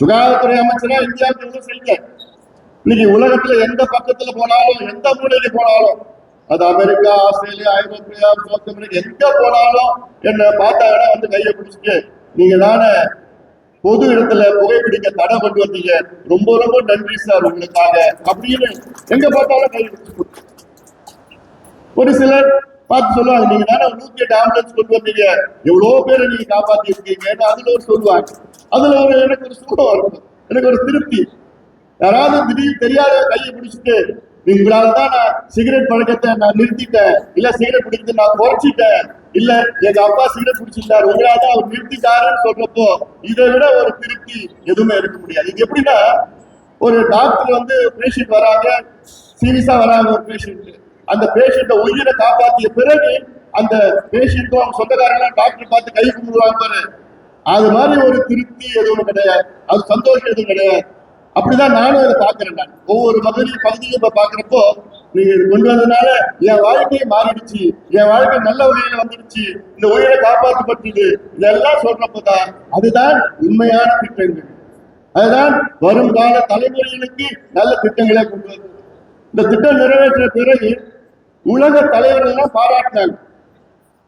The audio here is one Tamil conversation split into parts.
சுகாதாரத்துறை அமைச்சரா இந்தியாவுக்கு எவ்வளவு செய்ய இன்னைக்கு உலகத்துல எந்த பக்கத்துல போனாலும் எந்த மூலைக்கு போனாலும் அது America Australia Europe South America எங்க போனாலும் என்ன பார்த்தாங்கன்னா வந்து கையை பிடிச்சிட்டு நீங்க தானே பொது இடத்துல புகைப்பிடிக்க தடை கொண்டு வந்தீங்க. ரொம்ப ரொம்ப நன்றி சார் உங்களுக்காக. அப்படின்னு எங்க பார்த்தாலும் கை ஒரு சிலர் பார்த்து சொல்லுவாங்க நீங்க தானே நூத்தி எட்டு ஆம்புலன்ஸ் கொண்டு வந்தீங்க. எவ்வளவு பேரை நீங்க காப்பாத்தி இருக்கீங்க அதுல ஒரு சொல்லுவாங்க. அதுல ஒரு எனக்கு ஒரு சுகம் இருக்கும் எனக்கு ஒரு திருப்தி. யாராவது திடீர்னு தெரியாத கையை பிடிச்சிட்டு உங்களால தான் நான் சிகரெட் பழக்கத்தை நான் நிறுத்திட்டேன். இல்ல சிகரெட் பிடிக்கிறது நான் குறைச்சிட்டேன். இல்ல எங்க அப்பா சிகரெட் பிடிச்சிருந்தாரு உங்களால தான் அவர் நிறுத்திட்டாருன்னு சொல்றப்போ இதை விட ஒரு திருப்தி எதுவுமே இருக்க முடியாது. இது எப்படின்னா ஒரு டாக்டர் வந்து பேஷண்ட் வராங்க. சீரியஸா வராங்க ஒரு பேஷண்ட் அந்த பேஷண்ட உயிரை காப்பாத்திய பிறகு அந்த பேஷண்ட்டும் அவங்க சொந்தக்காரங்க டாக்டர் பார்த்து கை கும்பிடுவாங்க பாரு. அது மாதிரி ஒரு திருப்தி எதுவும் கிடையாது. அது சந்தோஷம் எதுவும் கிடையாது. அப்படிதான் நானும் அதை பாக்குறேன் நான். ஒவ்வொரு பகுதியும் பகுதியும் இப்ப பாக்குறப்போ நீங்க இது கொண்டு வந்ததுனால என் வாழ்க்கையை மாறிடுச்சு. என் வாழ்க்கை நல்ல வகையில வந்துடுச்சு. இந்த உயிரை காப்பாற்றப்பட்டது. இதெல்லாம் சொல்றப்போதான் அதுதான் உண்மையான திட்டங்கள். அதுதான் வருங்கால தலைமுறைகளுக்கு நல்ல திட்டங்களை கொண்டு வந்தது. இந்த திட்டம் நிறைவேற்ற பிறகு உலக தலைவர்கள் எல்லாம் பாராட்டினாங்க.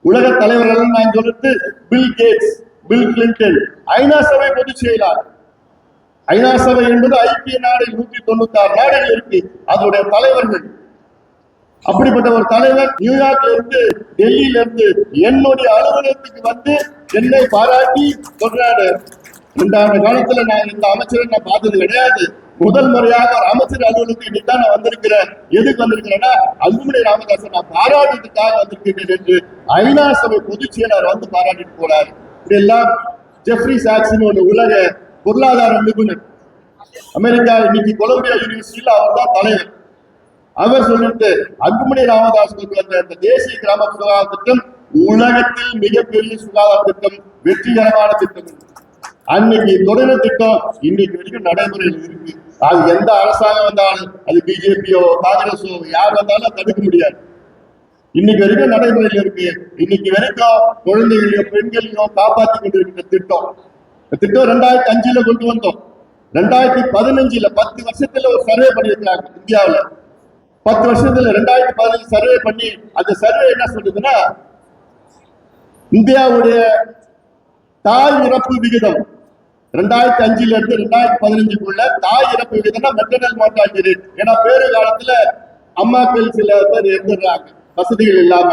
உலக தலைவர்கள் நான் சொல்லிட்டு பில் கேட்ஸ். பில் கிளின்டன் ஐநா சபை பொதுச் செயலாளர். ஐநா சபை என்பது ஐக்கிய நாடு நூத்தி தொண்ணூத்தி ஆறு நாடுகள் இருக்கு அதனுடைய தலைவர்கள். அப்படிப்பட்ட ஒரு தலைவர் நியூயார்க்ல இருந்து டெல்லியில இருந்து என்னுடைய அலுவலகத்துக்கு வந்து என்னை பாராட்டி சொல்றாரு. இந்த காலத்துல நான் இந்த அமைச்சரை நான் பார்த்தது கிடையாது. முதல் முறையாக ஒரு அமைச்சர் அலுவலகத்துக்கு இன்னைக்கு தான் நான் வந்திருக்கிறேன். எதுக்கு வந்திருக்கிறேன்னா அன்புமணி ராமதாசன் நான் பாராட்டுறதுக்காக வந்திருக்கிறேன் என்று ஐநா சபை பொதுச் செயலாளர் வந்து பாராட்டிட்டு போறாரு. இப்படியெல்லாம் ஜெஃப்ரி சாக்சன் ஒரு உலக பொருளாதார நிபுணர். அமெரிக்கா இன்னைக்கு கொலம்பியா யூனிவர்சிட்டியில் அவர் தான் தலைவர். அவர் சொல்லிட்டு அன்புமணி ராமதாஸ் அந்த இந்த தேசிய கிராம சுகாதார திட்டம் உலகத்தில் மிகப்பெரிய சுகாதார திட்டம் வெற்றிகரமான திட்டம். அன்னைக்கு தொடர திட்டம் இன்னைக்கு வரைக்கும் நடைமுறையில் இருக்கு. அது எந்த அரசாங்கம் வந்தாலும் அது பிஜேபியோ காங்கிரஸோ யார் வந்தாலும் தடுக்க முடியாது. இன்னைக்கு வரைக்கும் நடைமுறையில் இருக்கு. இன்னைக்கு வரைக்கும் குழந்தைகளையும் பெண்களையும் காப்பாத்தி கொண்டிருக்கிற திட்டம். இந்த திட்டம் ரெண்டாயிரத்தி அஞ்சுல கொண்டு வந்தோம். ரெண்டாயிரத்தி பதினஞ்சுல பத்து வருஷத்துல ஒரு சர்வே பண்ணியிருக்காங்க இந்தியாவுல. பத்து வருஷத்துல ரெண்டாயிரத்தி பதினஞ்சு சர்வே பண்ணி அந்த சர்வே என்ன சொல்றதுன்னா இந்தியாவுடைய தாய் இறப்பு விகிதம் ரெண்டாயிரத்தி அஞ்சுல இருந்து ரெண்டாயிரத்தி பதினஞ்சுக்குள்ள தாய் இறப்பு விகிதம்னா மெட்டர்னல் மார்டாலிட்டி ரேட் ஏன்னா பேரு காலத்துல அம்மாக்கள் சில பேர் இறந்துடுறாங்க. வசதிகள் இல்லாம.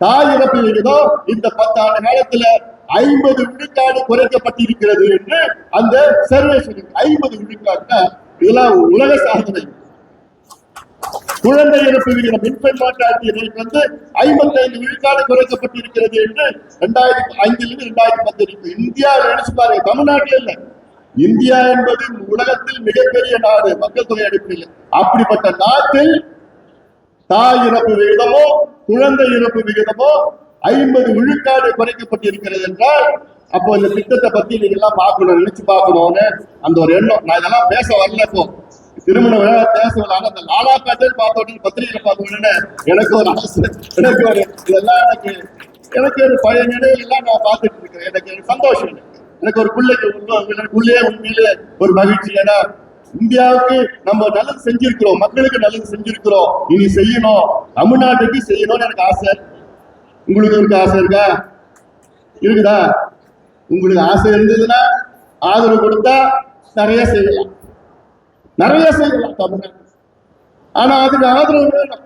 தாய் இறப்பு விகிதம் இந்த பத்தாண்டு காலத்துல ஐம்பது விழுக்காடு குறைக்கப்பட்டிருக்கிறது என்று அந்த சர்வே சொல்லுங்க ஐம்பது விழுக்காடுனா இதெல்லாம் உலக சாதனை. குழந்தை இறப்பு விகிதம் இன்ஃபென்ட் மார்டாலிட்டி ரேட் வந்து ஐம்பத்தைந்து விழுக்காடு குறைக்கப்பட்டிருக்கிறது என்று ரெண்டாயிரத்தி ஐந்திலிருந்து ரெண்டாயிரத்தி பத்து இருக்கு இந்தியாவில் நினைச்சு பாருங்க தமிழ்நாட்டில் இல்ல. இந்தியா என்பது உலகத்தில் மிகப்பெரிய நாடு. மக்கள் தொகை அடிப்படையில். அப்படிப்பட்ட நாட்டில் தாய் இறப்பு விகிதமோ குழந்தை இறப்பு விகிதமோ ஐம்பது விழுக்காடு குறைக்கப்பட்டிருக்கிறது என்றால் அப்போ இந்த திட்டத்தை பத்தி நீங்க எல்லாம் பார்க்கணும் நினைச்சு பார்க்கணும்னு அந்த ஒரு எண்ணம். நான் இதெல்லாம் பேச வரல இப்போ. திருமண விழா பேச அந்த லாலா பேட்டர் பார்த்த பத்திரிகையில பத்திரிகை எனக்கு ஒரு ஆசை. எனக்கு ஒரு இதெல்லாம் எனக்கு எனக்கு ஒரு பழைய நினைவுகள்லாம் நான் பார்த்துட்டு இருக்கிறேன். எனக்கு ஒரு சந்தோஷம். எனக்கு. ஒரு பிள்ளைக்கு உண்மை- எனக்கு உண்மையிலே ஒரு மகிழ்ச்சி. ஏன்னா இந்தியாவுக்கு நம்ம நல்லது செஞ்சிருக்கிறோம் மக்களுக்கு நல்லது செஞ்சிருக்கிறோம். இனி செய்யணும். தமிழ்நாட்டுக்கு செய்யணும்னு எனக்கு ஆசை. உங்களுக்கு இருக்க ஆசை இருக்கா? இருக்குதா? உங்களுக்கு ஆசை இருந்ததுன்னா ஆதரவு கொடுத்தா நிறைய செய்யலாம். நிறைய செய்யலாம் தமிழ்நாட்டு ஆனா அதுக்கு ஆதரவு வேணும்